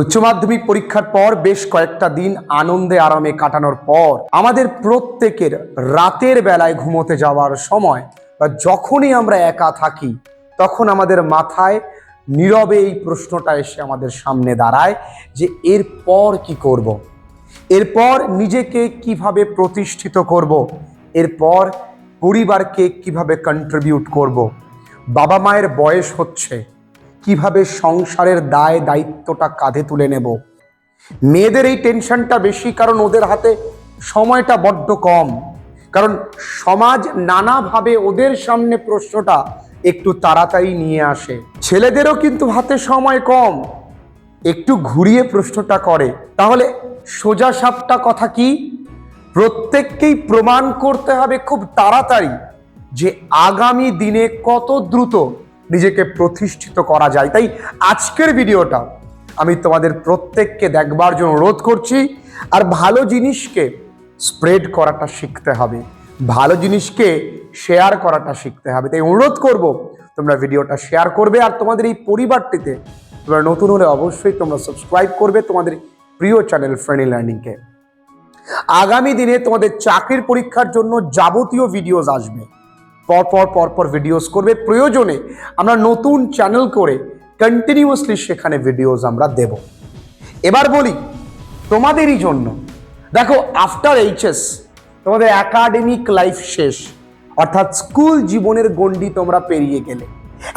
উচ্চ মাধ্যমিক পরীক্ষার পর বেশ কয়েকটা দিন আনন্দে আরামে কাটানোর পর আমাদের প্রত্যেকের রাতের বেলায় ঘুমোতে যাওয়ার সময় বা যখনই আমরা একা থাকি, তখন আমাদের মাথায় নীরবে এই প্রশ্নটা এসে আমাদের সামনে দাঁড়ায় যে এরপর কি করব। এরপর নিজেকে কীভাবে প্রতিষ্ঠিত করব। এরপর পরিবারকে কীভাবে কন্ট্রিবিউট করব। বাবা মায়ের বয়স হচ্ছে কীভাবে সংসারের দায় দায়িত্বটা কাঁধে তুলে নেব? মেয়েদের এই টেনশনটা বেশি কারণ ওদের হাতে সময়টা বড্ড কম। কারণ সমাজ নানাভাবে ওদের সামনে প্রশ্নটা একটু তাড়াতাড়ি নিয়ে আসে। ছেলেদেরও কিন্তু হাতে সময় কম। একটু ঘুরিয়ে প্রশ্নটা করে। তাহলে সোজা সাপটা কথা কি? প্রত্যেককেই প্রমাণ করতে হবে খুব তাড়াতাড়ি যে আগামী দিনে কত দ্রুত নিজেকে প্রতিষ্ঠিত করা যায়। তাই আজকের ভিডিওটা আমি তোমাদের প্রত্যেককে দেখবার জন্য অনুরোধ করছি, আর ভালো জিনিসকে স্প্রেড করাটা শিখতে হবে। ভালো জিনিসকে শেয়ার করাটা শিখতে হবে। তাই অনুরোধ করব, তোমরা ভিডিওটা শেয়ার করবে, আর তোমাদের এই পরিবারটিতে তোমরা নতুন হলে অবশ্যই তোমরা সাবস্ক্রাইব করবে তোমাদের প্রিয় চ্যানেল ফ্রেন্ডলি লার্নিংকে আগামী দিনে তোমাদের চাকরির পরীক্ষার জন্য যাবতীয় ভিডিওস আসবে। পরপর পরপর ভিডিওস করবে। প্রয়োজনে আমরা নতুন চ্যানেল করে কন্টিনিউয়াসলি সেখানে ভিডিওস আমরা দেব। এবার বলি, তোমাদেরই জন্য। দেখো আফটার এইচএস তোমাদের একাডেমিক লাইফ শেষ। অর্থাৎ স্কুল জীবনের গণ্ডি তোমরা পেরিয়ে গেলে।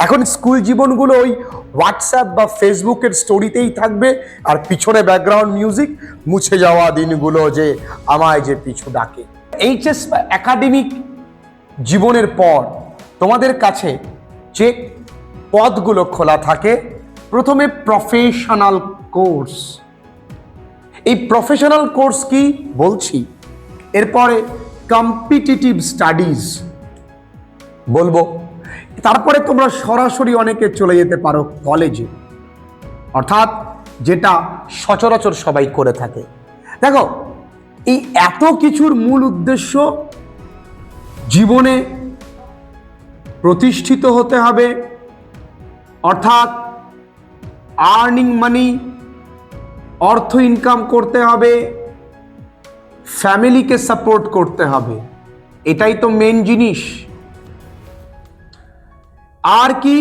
এখন স্কুল জীবনগুলো ওই হোয়াটসঅ্যাপ বা ফেসবুকের স্টোরিতেই থাকবে, আর পিছনে ব্যাকগ্রাউন্ড মিউজিক মুছে যাওয়া দিনগুলো যে আমায় যে পিছু ডাকে। এইচএস বা একাডেমিক জীবনের পর তোমাদের কাছে যে পদগুলো খোলা থাকে, প্রথমে প্রফেশনাল কোর্স এই প্রফেশনাল কোর্স কি বলছি? এরপরে কম্পিটিটিভ স্টাডিজ বলব, তারপরে তোমরা সরাসরি অনেকে চলে যেতে পারো কলেজে অর্থাৎ যেটা সচরাচর সবাই করে থাকে। দেখো, এই এত কিছুর মূল উদ্দেশ্য জীবনে প্রতিষ্ঠিত হতে হবে। অর্থাৎ আর্নিং মানি অর্থ ইনকাম করতে হবে। ফ্যামিলিকে সাপোর্ট করতে হবে। এটাই তো মেন জিনিস। আর কি?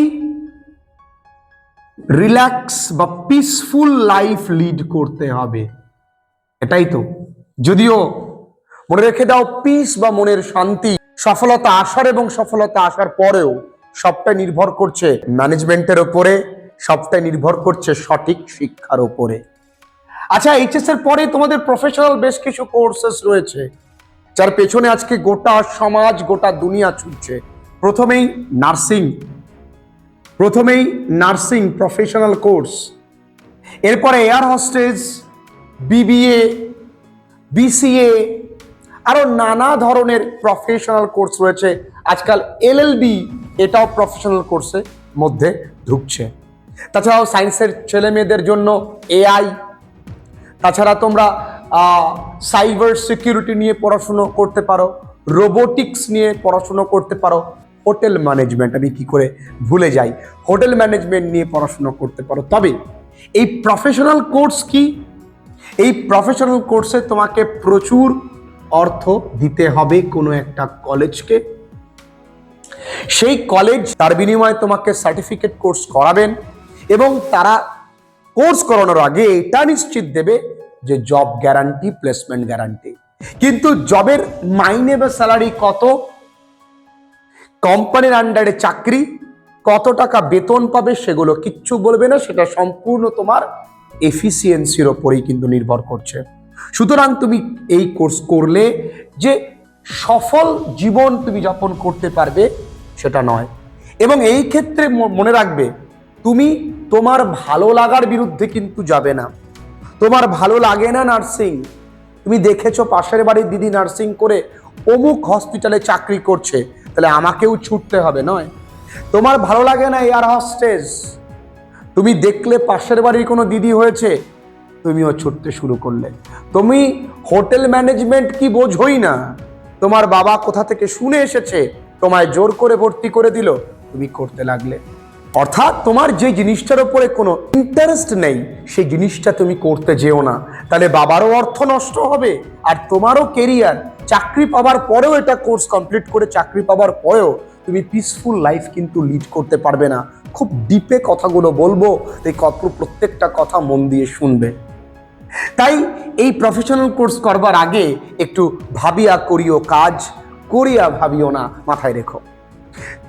রিল্যাক্স বা পিসফুল লাইফ লিড করতে হবে। এটাই তো। যদিও মনে রেখে দাও পিস বা মনের শান্তি সফলতা আসার এবং সফলতা আসার পরেও সবটাই নির্ভর করছে ম্যানেজমেন্টের ওপরে, সবটাই নির্ভর করছে সঠিক শিক্ষার ওপরে। আচ্ছা এইচএস এর পরে তোমাদের প্রফেশনাল বেশ কিছু কোর্সেস রয়েছে, যার পেছনে আজকে গোটা সমাজ, গোটা দুনিয়া ছুটছে। প্রথমেই নার্সিং প্রথমেই নার্সিং প্রফেশনাল কোর্স এরপরে এয়ার হোস্টেজ বিবিএ বিসিএ আরও নানা ধরনের প্রফেশনাল কোর্স রয়েছে। আজকাল এলএলবি এটাও প্রফেশনাল কোর্সের মধ্যে ঢুকছে। তাছাড়াও সায়েন্সের ছেলে মেয়েদের জন্য এআই তাছাড়া তোমরা সাইবার সিকিউরিটি নিয়ে পড়াশুনো করতে পারো রোবোটিক্স নিয়ে পড়াশুনো করতে পারো। হোটেল ম্যানেজমেন্ট আমি কি করে ভুলে যাই? হোটেল ম্যানেজমেন্ট নিয়ে পড়াশুনো করতে পারো। তবে এই প্রফেশনাল কোর্স কি? এই প্রফেশনাল কোর্সে তোমাকে প্রচুর অর্থ দিতে হবে কোনো একটা কলেজকে। সেই কলেজ তার বিনিময়ে তোমাকে সার্টিফিকেট কোর্স করাবেন এবং তারা কোর্স করানোর আগে এটা নিশ্চিত দেবে যে জব গ্যারান্টি প্লেসমেন্ট গ্যারান্টি কিন্তু জবের মাইনে বা স্যালারি কত? কোম্পানির আন্ডারে চাকরি কত টাকা বেতন পাবে সেগুলো কিচ্ছু বলবে না, সেটা সম্পূর্ণ তোমার এফিসিয়েন্সির ওপরেই কিন্তু নির্ভর করছে। সুতরাং তুমি এই কোর্স করলে যে সফল জীবন তুমি যাপন করতে পারবে, সেটা নয়। এবং এই ক্ষেত্রে মনে রাখবে, তুমি তোমার ভালো লাগার বিরুদ্ধে কিন্তু যাবে না। তোমার ভালো লাগে না নার্সিং। তুমি দেখেছ পাশের বাড়ির দিদি নার্সিং করে অমুক হসপিটালে চাকরি করছে, তাহলে আমাকেও ছুটতে হবে, নয়। তোমার ভালো লাগে না এয়ার হস্টেস। তুমি দেখলে পাশের বাড়ির কোনো দিদি হয়েছে তুমিও ছুটতে শুরু করলে। তুমি হোটেল ম্যানেজমেন্ট কি বোঝোই না? তোমার বাবা কোথা থেকে শুনে এসেছে? তোমায় জোর করে ভর্তি করে দিল। তুমি করতে লাগলে। অর্থাৎ তোমার যে জিনিসটার উপরে কোনো ইন্টারেস্ট নেই, সেই জিনিসটা তুমি করতে যেও না। তাহলে বাবারও অর্থ নষ্ট হবে, আর তোমারও কেরিয়ার চাকরি পাওয়ার পরেও এটা কোর্স কমপ্লিট করে চাকরি পাওয়ার পরেও তুমি পিসফুল লাইফ কিন্তু লিড করতে পারবে না। খুব ডিপে কথাগুলো বলব এই প্রত্যেকটা কথা মন দিয়ে শুনবে। তাই এই প্রফেশনাল কোর্স করবার আগে একটু ভাবিয়া করিও কাজ, করিয়া ভাবিও না, মাথায় রেখো।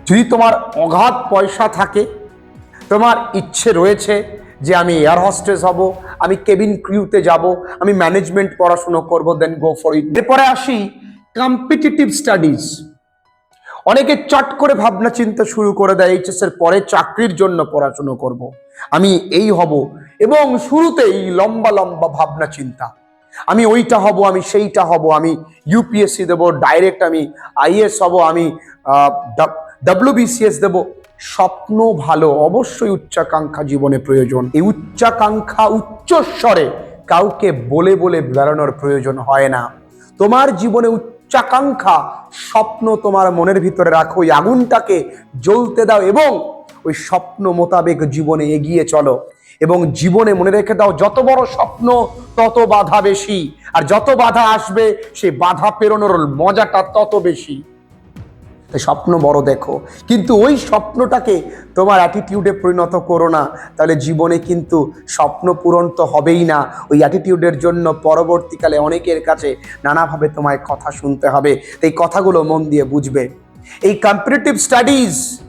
যদি তোমার অগাধ পয়সা থাকে, তোমার ইচ্ছে রয়েছে যে আমি এয়ার হস্টেস হব, আমি কেবিন ক্রিউতে যাব, আমি ম্যানেজমেন্ট পড়াশুনো করব দেন গো ফর ইট এরপরে আসি কম্পিটিটিভ স্টাডিজ অনেকে চট করে ভাবনা চিন্তা শুরু করে দেয় এইচএস এর পরে চাকরির জন্য পড়াশুনো করব। আমি এই হব এবং শুরুতেই লম্বা লম্বা ভাবনা চিন্তা। আমি ওইটা হব, আমি সেইটা হব, আমি ইউপিএসসি দেবো ডাইরেক্ট আমি আইএস হব, আমি ডাব্লিউবিসিএস দেবো। স্বপ্ন ভালো, অবশ্যই উচ্চাকাঙ্ক্ষা জীবনে প্রয়োজন। এই উচ্চাকাঙ্ক্ষা উচ্চস্বরে কাউকে বলে বলে বেড়ানোর প্রয়োজন হয় না। তোমার জীবনে উচ্চাকাঙ্ক্ষা, স্বপ্ন তোমার মনের ভিতরে রাখো ওই আগুনটাকে জ্বলতে দাও এবং ওই স্বপ্ন মোতাবেক জীবনে এগিয়ে চলো। এবং জীবনে মনে রেখে দাও, যত বড় স্বপ্ন, তত বাধা বেশি। আর যত বাধা আসবে সেই বাধা পেরোনোর মজাটা তত বেশি। স্বপ্ন বড় দেখো। কিন্তু ওই স্বপ্নটাকে তোমার অ্যাটিটিউডে পরিণত করো না। তাহলে জীবনে কিন্তু স্বপ্ন পূরণ তো হবেই না। ওই অ্যাটিটিউডের জন্য পরবর্তীকালে অনেকের কাছে নানাভাবে তোমায় কথা শুনতে হবে। এই কথাগুলো মন দিয়ে বুঝবে। এই কম্পিটিটিভ স্টাডিজ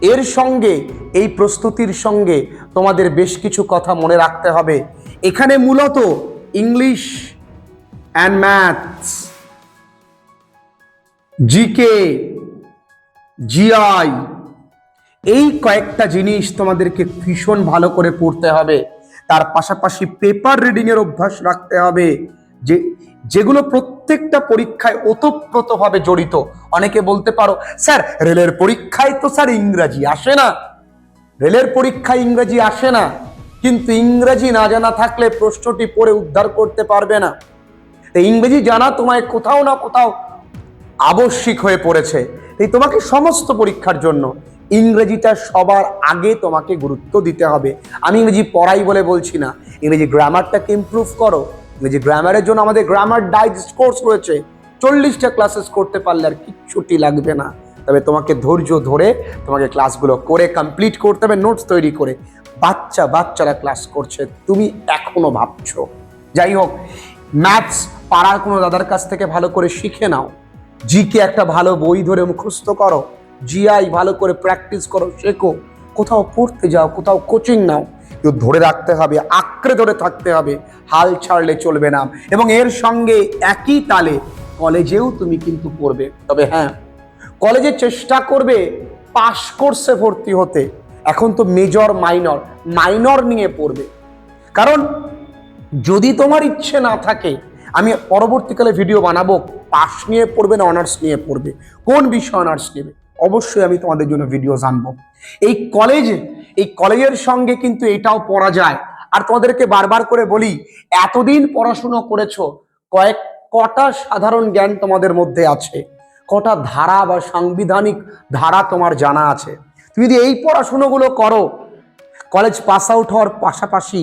এর সঙ্গে, এই প্রস্তুতির সঙ্গে তোমাদের বেশ কিছু কথা মনে রাখতে হবে। এখানে মূলত English and maths GK GI এই কয়েকটা জিনিস তোমাদেরকে ভীষণ ভালো করে পড়তে হবে। তার পাশাপাশি পেপার রিডিংয়ের অভ্যাস রাখতে হবে যে যেগুলো প্রত্যেকটা পরীক্ষায় ওতপ্রোতভাবে জড়িত। অনেকে বলতে পারো, স্যার, রেলের পরীক্ষায় তো স্যার ইংরাজি আসে না। রেলের পরীক্ষায় ইংরাজি আসে না, কিন্তু ইংরাজি না জানা থাকলে প্রশ্নটি পড়ে উদ্ধার করতে পারবে না। ইংরেজি জানা তোমায় কোথাও না কোথাও আবশ্যিক হয়ে পড়েছে। এই তোমাকে সমস্ত পরীক্ষার জন্য ইংরেজিটা সবার আগে তোমাকে গুরুত্ব দিতে হবে। আমি ইংরেজি পড়াই বলে বলছি না। ইংরেজি গ্রামারটাকে ইমপ্রুভ করো। ইংরেজি গ্রামারের জন্য আমাদের গ্রামার ডাইজেস্ট কোর্স রয়েছে, চল্লিশটা ক্লাসেস করতে পারলে আর কিচ্ছুটি লাগবে না। তবে তোমাকে ধৈর্য ধরে তোমাকে ক্লাসগুলো করে কমপ্লিট করতে হবে নোটস তৈরি করে। বাচ্চা বাচ্চারা ক্লাস করছে, তুমি এখনও ভাবছ। যাই হোক ম্যাথস পাড়ার কোনো দাদার কাছ থেকে ভালো করে শিখে নাও। জিকে একটা ভালো বই ধরে মুখস্থ করো। জিআই ভালো করে প্র্যাকটিস করো, শেখো। কোথাও পড়তে যাও, কোথাও কোচিং নাও। কিন্তু ধরে রাখতে হবে, আঁকড়ে ধরে থাকতে হবে, হাল ছাড়লে চলবে না। এবং এর সঙ্গে একই তালে কলেজেও তুমি কিন্তু পড়বে। তবে হ্যাঁ কলেজে চেষ্টা করবে পাশ কোর্সে ভর্তি হতে। এখন তো মেজর, মাইনর মাইনর নিয়ে পড়বে। কারণ যদি তোমার ইচ্ছে না থাকে, আমি পরবর্তীকালে ভিডিও বানাবো পাস নিয়ে পড়বে না, অনার্স নিয়ে পড়বে। কোন বিষয় অনার্স নেবে? অবশ্যই আমি তোমাদের জন্য ভিডিও জানব। এই কলেজে এই কলেজের সঙ্গে কিন্তু এটাও পড়া যায়। আর তোমাদেরকে বারবার করে বলি, এতদিন পড়াশুনো করেছ, কয়েক কটা সাধারণ জ্ঞান তোমাদের মধ্যে আছে। কটা ধারা বা সাংবিধানিক ধারা তোমার জানা আছে। তুমি যদি এই পড়াশুনোগুলো করো, কলেজ পাস আউট হওয়ার পাশাপাশি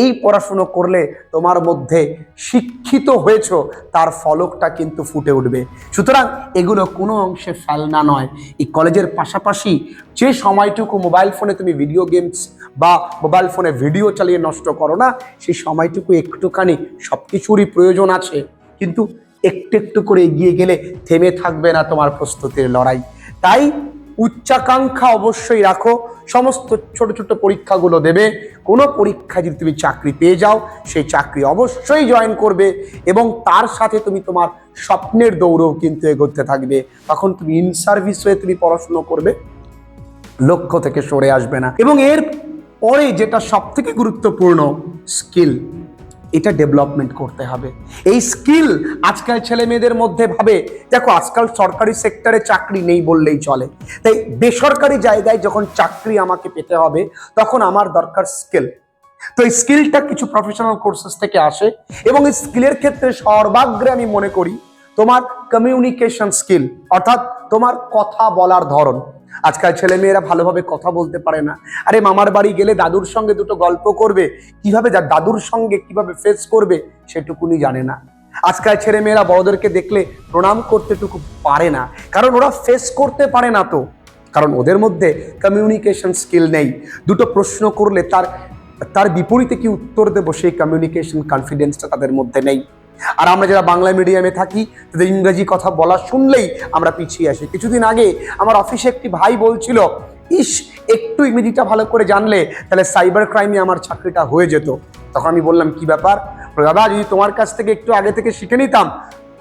এই পড়াশুনো করলে তোমার মধ্যে শিক্ষিত হয়েছ, তার ফলকটা কিন্তু ফুটে উঠবে। সুতরাং এগুলো কোনো অংশে ফেলনা নয়। এই কলেজের পাশাপাশি যে সময়টুকু মোবাইল ফোনে তুমি ভিডিও গেমস বা মোবাইল ফোনে ভিডিও চালিয়ে নষ্ট করো না সেই সময়টুকু একটুখানি সব কিছুরই প্রয়োজন আছে। কিন্তু একটু একটু করে এগিয়ে গেলে থেমে থাকবে না তোমার প্রস্তুতির লড়াই। তাই উচ্চাকাঙ্ক্ষা অবশ্যই রাখো। সমস্ত ছোট ছোট পরীক্ষাগুলো দেবে। কোনো পরীক্ষায় যদি তুমি চাকরি পেয়ে যাও, সেই চাকরি অবশ্যই জয়েন করবে এবং তার সাথে তুমি তোমার স্বপ্নের দৌড়ও কিন্তু এগোতে থাকবে। তখন তুমি ইন সার্ভিস হয়ে তুমি পড়াশুনো করবে। লক্ষ্য থেকে সরে আসবে না। এবং এর পরে যেটা সব থেকে গুরুত্বপূর্ণ স্কিল এটা ডেভেলপমেন্ট করতে হবে। এই স্কিল আজকাল ছেলে মেয়েদের মধ্যে ভাবে, দেখো আজকাল সরকারি সেক্টরে চাকরি নেই বললেই চলে। তাই বেসরকারি জায়গায় যখন চাকরি আমাকে পেতে হবে, তখন আমার দরকার স্কিল তো এই স্কিলটা কিছু প্রফেশনাল কোর্সেস থেকে আসে এবং এই স্কিলের ক্ষেত্রে সর্বাগ্রে আমি মনে করি, তোমার কমিউনিকেশন স্কিল অর্থাৎ তোমার কথা বলার ধরন। আজকাল ছেলে মেয়েরা ভালোভাবে কথা বলতে পারে না। আরে, মামার বাড়ি গেলে দাদুর সঙ্গে দুটো গল্প করবে। কীভাবে যা, দাদুর সঙ্গে কীভাবে ফেস করবে, সেটুকুনি জানে না। আজকাল ছেলে মেয়েরা বড়দেরকে দেখলে প্রণাম করতেটুকু পারে না। কারণ ওরা ফেস করতে পারে না তো। কারণ ওদের মধ্যে কমিউনিকেশন স্কিল নেই। দুটো প্রশ্ন করলে তার তার বিপরীতে কি উত্তর দেবো সেই কমিউনিকেশন কনফিডেন্সটা তাদের মধ্যে নেই। আর আমরা যারা বাংলা মিডিয়ামে থাকি, তাদের ইংরেজি কথা বলা শুনলেই আমরা পিছিয়ে আসি। কিছুদিন আগে আমার অফিসে একটি ভাই বলছিল, ইস, একটু ইংরেজিটা ভালো করে জানলে তাহলে সাইবার ক্রাইমে আমার চাকরিটা হয়ে যেত। তখন আমি বললাম, কি ব্যাপার? দাদা, যদি তোমার কাছ থেকে একটু আগে থেকে শিখে নিতাম,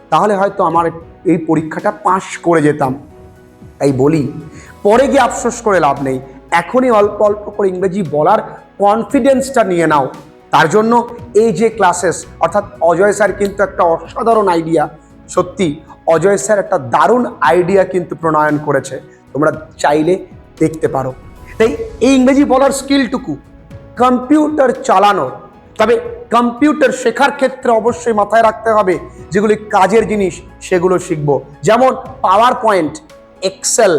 তাহলে হয়তো আমার এই পরীক্ষাটা পাশ করে যেতাম। তাই বলি, পরে গিয়ে আফসোস করে লাভ নেই। এখনই অল্প অল্প করে ইংরেজি বলার কনফিডেন্সটা নিয়ে নাও। তার জন্য এই যে ক্লাসেস অর্থাৎ অজয় স্যার কিন্তু একটা অসাধারণ আইডিয়া সত্যি অজয় স্যার একটা দারুণ আইডিয়া কিন্তু প্রণয়ন করেছে। তোমরা চাইলে দেখতে পারো। তাই এই ইংরেজি বলার স্কিলটুকু কম্পিউটার চালানোর, তবে কম্পিউটার শেখার ক্ষেত্রে অবশ্যই মাথায় রাখতে হবে যেগুলি কাজের জিনিস, সেগুলো শিখব। যেমন পাওয়ার পয়েন্ট এক্সেল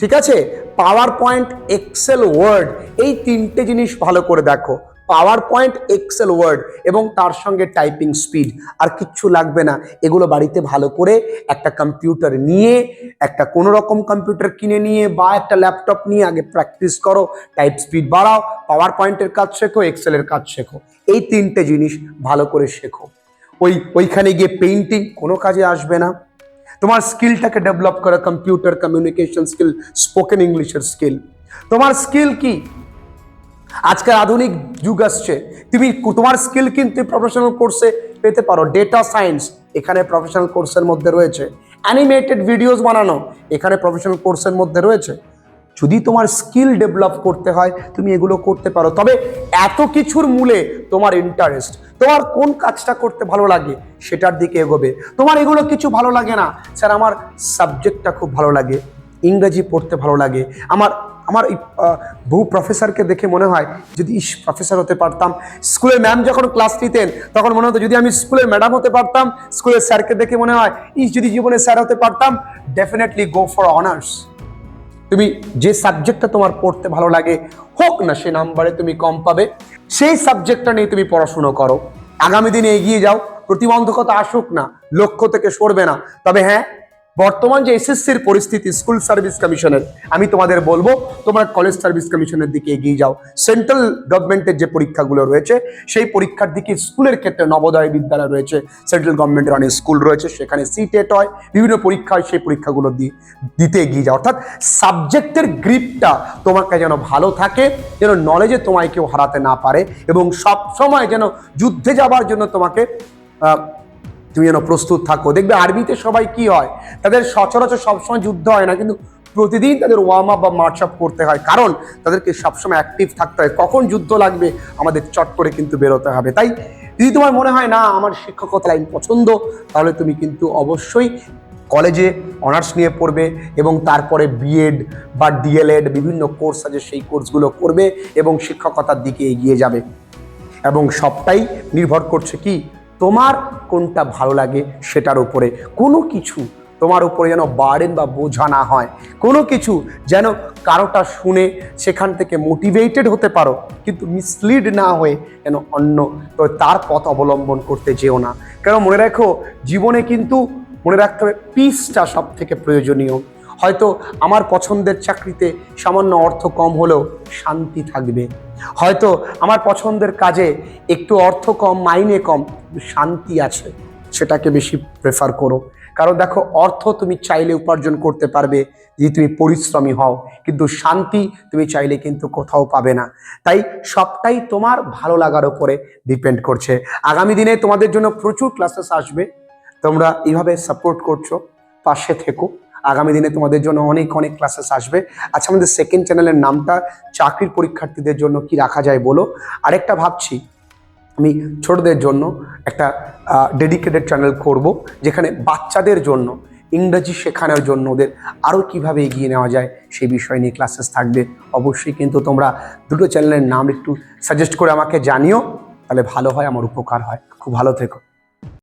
ঠিক আছে? পাওয়ার পয়েন্ট এক্সেল ওয়ার্ড এই তিনটে জিনিস ভালো করে দেখো। পাওয়ার পয়েন্ট এক্সেল ওয়ার্ড এবং তার সঙ্গে টাইপিং স্পিড আর কিচ্ছু লাগবে না। এগুলো বাড়িতে ভালো করে একটা কম্পিউটার নিয়ে, একটা কোনো রকম কম্পিউটার কিনে নিয়ে বা একটা ল্যাপটপ নিয়ে আগে প্র্যাকটিস করো টাইপ স্পিড বাড়াও পাওয়ার পয়েন্টের কাজ শেখো এক্সেলের কাজ শেখো। এই তিনটে জিনিস ভালো করে শেখো। ওই, ওইখানে গিয়ে পেইন্টিং কোনো কাজে আসবে না। তোমার স্কিলটাকে ডেভেলপ করা কম্পিউটার কমিউনিকেশন স্কিল স্পোকেন ইংলিশের স্কিল তোমার স্কিল কি? আজকের আধুনিক যুগ আসছে। তুমি তোমার স্কিল কিন্তু প্রফেশনাল কোর্সে পেতে পারো। ডেটা সায়েন্স এখানে প্রফেশনাল কোর্সের মধ্যে রয়েছে। অ্যানিমেটেড ভিডিওস বানানো এখানে প্রফেশনাল কোর্সের মধ্যে রয়েছে। যদি তোমার স্কিল ডেভেলপ করতে হয়, তুমি এগুলো করতে পারো। তবে এত কিছুর মূলে তোমার ইন্টারেস্ট তোমার কোন কাজটা করতে ভালো লাগে সেটার দিকে এগোবে। তোমার এগুলো কিছু ভালো লাগে না। স্যার, আমার সাবজেক্টটা খুব ভালো লাগে। ইংরেজি পড়তে ভালো লাগে। আমার আমার আহ, বহু প্রফেসরকে দেখে মনে হয় যদি ইস প্রফেসর হতে পারতাম। স্কুলের ম্যাম যখন ক্লাস নিতেন তখন মনে হতো যদি আমি স্কুলের ম্যাডাম হতে পারতাম স্কুলের স্যারকে দেখে মনে হয় ইস যদি জীবনে স্যার হতে পারতাম ডেফিনেটলি গো ফর অনার্স তুমি যে সাবজেক্টটা তোমার পড়তে ভালো লাগে হোক না সে নাম্বারে তুমি কম পাবে সেই সাবজেক্টটা নিয়ে তুমি পড়াশুনো করো। আগামী দিনে এগিয়ে যাও প্রতিবন্ধকতা আসুক না লক্ষ্য থেকে সরবে না। তবে হ্যাঁ বর্তমান যে এসএসসির পরিস্থিতি, স্কুল সার্ভিস কমিশনের, আমি তোমাদের বলব, তোমরা কলেজ সার্ভিস কমিশনের দিকে এগিয়ে যাও। সেন্ট্রাল গভর্নমেন্টের যে পরীক্ষাগুলো রয়েছে, সেই পরীক্ষার দিকে স্কুলের ক্ষেত্রে নবোদয় বিদ্যালয় রয়েছে, সেন্ট্রাল গভর্নমেন্টের অনেক স্কুল রয়েছে, সেখানে সিটেট হয় বিভিন্ন পরীক্ষা হয় সেই পরীক্ষাগুলো দিতে এগিয়ে যাও। অর্থাৎ সাবজেক্টের গ্রিপটা তোমাকে যেন ভালো থাকে, যেন নলেজে তোমায় কেউ হারাতে না পারে, এবং সব সময় যেন যুদ্ধে যাবার জন্য তোমাকে তুমি যেন প্রস্তুত থাকো। দেখবে আর্মিতে সবাই কি হয়? তাদের সচরাচর সবসময় যুদ্ধ হয় না, কিন্তু প্রতিদিন তাদের ওয়ার্ম আপ বা মার্চ আপ করতে হয়। কারণ তাদেরকে সবসময় অ্যাক্টিভ থাকতে হয়। কখন যুদ্ধ লাগবে আমাদের চট করে কিন্তু বেরোতে হবে। তাই যদি তোমার মনে হয়, না, আমার শিক্ষকতা লাইন পছন্দ, তাহলে তুমি কিন্তু অবশ্যই কলেজে অনার্স নিয়ে পড়বে এবং তারপরে বিএড বা ডিএলএড বিভিন্ন কোর্স আছে, সেই কোর্সগুলো করবে এবং শিক্ষকতার দিকে এগিয়ে যাবে। এবং সবটাই নির্ভর করছে কি? তোমার কোনটা ভালো লাগে সেটার উপরে। কোনো কিছু তোমার উপরে যেন বার্ডেন বা বোঝা না হয়। কোনো কিছু যেন কারোটা শুনে সেখান থেকে মোটিভেটেড হতে পারো, কিন্তু মিসলিড না হয়ে যেন অন্য তো তার পথ অবলম্বন করতে যেও না। কেন মনে রাখো, জীবনে কিন্তু মনে রাখতে হবে পিসটা সব থেকে প্রয়োজনীয়। হয়তো আমার পছন্দের চাকরিতে সামান্য অর্থ কম হলেও শান্তি থাকবে। হয়তো আমার পছন্দের কাজে একটু অর্থ কম, মাইনে কম, শান্তি আছে। সেটাকে বেশি প্রেফার করো। কারণ দেখো, অর্থ তুমি চাইলে উপার্জন করতে পারবে, যদি তুমি পরিশ্রমী হও। কিন্তু শান্তি তুমি চাইলে কিন্তু কোথাও পাবে না। তাই সবটাই তোমার ভালো লাগার উপরে ডিপেন্ড করছে। আগামী দিনে তোমাদের জন্য প্রচুর ক্লাসেস আসবে। তোমরা এইভাবে সাপোর্ট করছ, পাশে থেকো। আগামী দিনে তোমাদের জন্য অনেক অনেক ক্লাসেস আসবে। আচ্ছা আমাদের সেকেন্ড চ্যানেলের নামটা চাকরির পরীক্ষার্থীদের জন্য কি রাখা যায় বলো? আরেকটা ভাবছি, আমি ছোটদের জন্য একটা ডেডিকেটেড চ্যানেল করব, যেখানে বাচ্চাদের জন্য, ইংরাজি শেখানোর জন্য ওদের আরও কীভাবে এগিয়ে নেওয়া যায় সেই বিষয় নিয়ে ক্লাসেস থাকবে। অবশ্যই কিন্তু তোমরা দুটো চ্যানেলের নাম একটু সাজেস্ট করে আমাকে জানিও, তাহলে ভালো হয়, আমার উপকার হয়। খুব ভালো থেকো।